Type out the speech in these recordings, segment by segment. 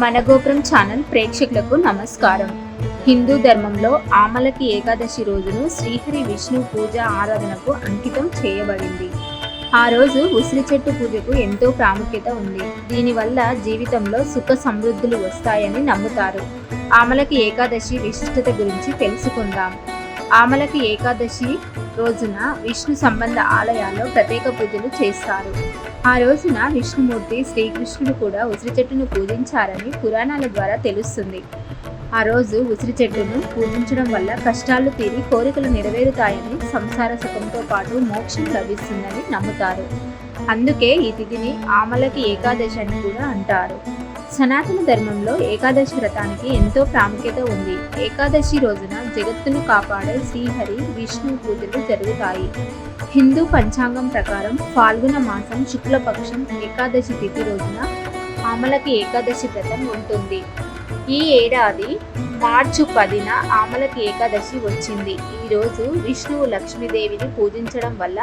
మన గోపురం ఛానల్ ప్రేక్షకులకు నమస్కారం. హిందూ ధర్మంలో ఆమలకి ఏకాదశి రోజును శ్రీహరి విష్ణు పూజ ఆరాధనకు అంకితం చేయబడింది. ఆ రోజు ఉసిరి చెట్టు పూజకు ఎంతో ప్రాముఖ్యత ఉంది. దీనివల్ల జీవితంలో సుఖ సమృద్ధులు వస్తాయని నమ్ముతారు. ఆమలకి ఏకాదశి విశిష్టత గురించి తెలుసుకుందాం. ఆమలకి ఏకాదశి రోజున విష్ణు సంబంధ ఆలయాల్లో ప్రత్యేక పూజలు చేస్తారు. ఆ రోజున విష్ణుమూర్తి శ్రీకృష్ణుడు కూడా ఉసిరి చెట్టును పూజించారని పురాణాల ద్వారా తెలుస్తుంది. ఆ రోజు ఉసిరి చెట్టును పూజించడం వల్ల కష్టాలు తీరి కోరికలు నెరవేరుతాయని సంసార సుఖంతో పాటు మోక్షం లభిస్తుందని నమ్ముతారు. అందుకే ఈ తిథిని ఆమలకి ఏకాదశి అని కూడా అంటారు. సనాతన ధర్మంలో ఏకాదశి వ్రతానికి ఎంతో ప్రాముఖ్యత ఉంది. ఏకాదశి రోజున జగత్తును కాపాడే శ్రీహరి విష్ణు పూజలు జరుగుతాయి. హిందూ పంచాంగం ప్రకారం ఫాల్గుణ మాసం శుక్లపక్షం ఏకాదశి తిథి రోజున ఆమలకి ఏకాదశి వ్రతం ఉంటుంది. ఈ ఏడాది మార్చి పదిన ఆమలకి ఏకాదశి వచ్చింది. ఈరోజు విష్ణువు లక్ష్మీదేవిని పూజించడం వల్ల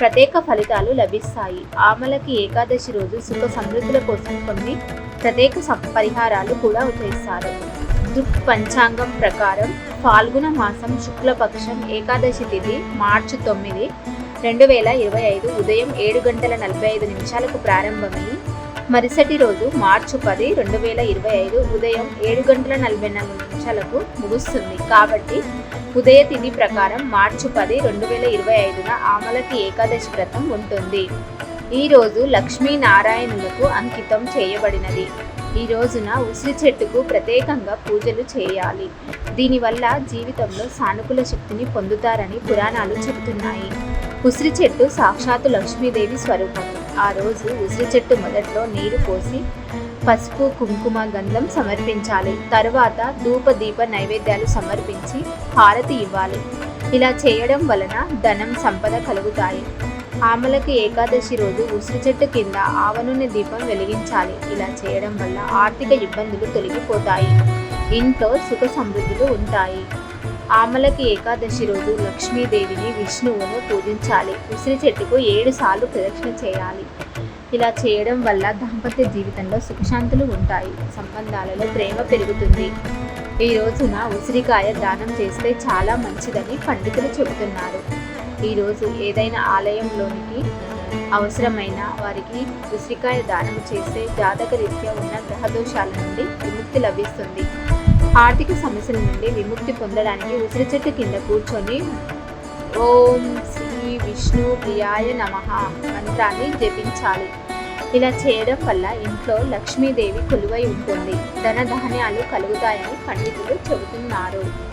ప్రత్యేక ఫలితాలు లభిస్తాయి. ఆమలకి ఏకాదశి రోజు సుఖ సమృద్ధుల కోసం కొన్ని ప్రత్యేక పరిహారాలు కూడా చేస్తారు దుక్ పంచాంగం ప్రకారం ఫాల్గుణ మాసం శుక్లపక్షం ఏకాదశి తిథి మార్చి తొమ్మిది రెండు వేల ఇరవై ఐదు ఉదయం ఏడు గంటల నలభై ఐదు నిమిషాలకు ప్రారంభమై మరుసటి రోజు మార్చి పది రెండు వేల ఇరవై ఐదు ఉదయం ఏడు గంటల నలభై నాలుగు నిమిషాలకు ముగుస్తుంది. కాబట్టి ఉదయ తిథి ప్రకారం మార్చి పది రెండు వేల ఇరవై ఐదున ఆమలకి ఏకాదశి వ్రతం ఉంటుంది. ఈరోజు లక్ష్మీనారాయణులకు అంకితం చేయబడినది. ఈ రోజున ఉసిరి చెట్టుకు ప్రత్యేకంగా పూజలు చేయాలి. దీనివల్ల జీవితంలో సానుకూల శక్తిని పొందుతారని పురాణాలు చెబుతున్నాయి. ఉసిరి చెట్టు సాక్షాత్తు లక్ష్మీదేవి స్వరూపం. ఆ రోజు ఉసిరి చెట్టు మొదట్లో నీరు పోసి పసుపు కుంకుమ గంధం సమర్పించాలి. తరువాత ధూప దీప నైవేద్యాలు సమర్పించి హారతి ఇవ్వాలి. ఇలా చేయడం వలన ధనం సంపద కలుగుతాయి. ఆమలకి ఏకాదశి రోజు ఉసిరి చెట్టు కింద ఆవనూనె దీపం వెలిగించాలి. ఇలా చేయడం వల్ల ఆర్థిక ఇబ్బందులు తొలగిపోతాయి. ఇంట్లో సుఖ సమృద్ధులు ఉంటాయి. ఆమలకి ఏకాదశి రోజు లక్ష్మీదేవిని విష్ణువును పూజించాలి. ఉసిరి చెట్టుకు ఏడు సార్లు ప్రదక్షిణ చేయాలి. ఇలా చేయడం వల్ల దాంపత్య జీవితంలో సుఖశాంతులు ఉంటాయి. సంబంధాలలో ప్రేమ పెరుగుతుంది. ఈ రోజున ఉసిరికాయ దానం చేస్తే చాలా మంచిదని పండితులు చెబుతున్నారు. ఈరోజు ఏదైనా ఆలయంలోనికి అవసరమైన వారికి ఉసిరికాయ దానం చేస్తే జాతక రీత్యా ఉన్న గ్రహదోషాల నుండి విముక్తి లభిస్తుంది. ఆర్థిక సమస్యల నుండి విముక్తి పొందడానికి ఉసిరి చెట్టు కింద కూర్చొని ఓం శ్రీ విష్ణు ప్రియాయ నమః మంత్రాన్ని జపించాలి. ఇలా చేయడం వల్ల ఇంట్లో లక్ష్మీదేవి కొలువై ఉంటుంది. ధన ధాన్యాలు కలుగుతాయని పండితులు చెబుతున్నారు.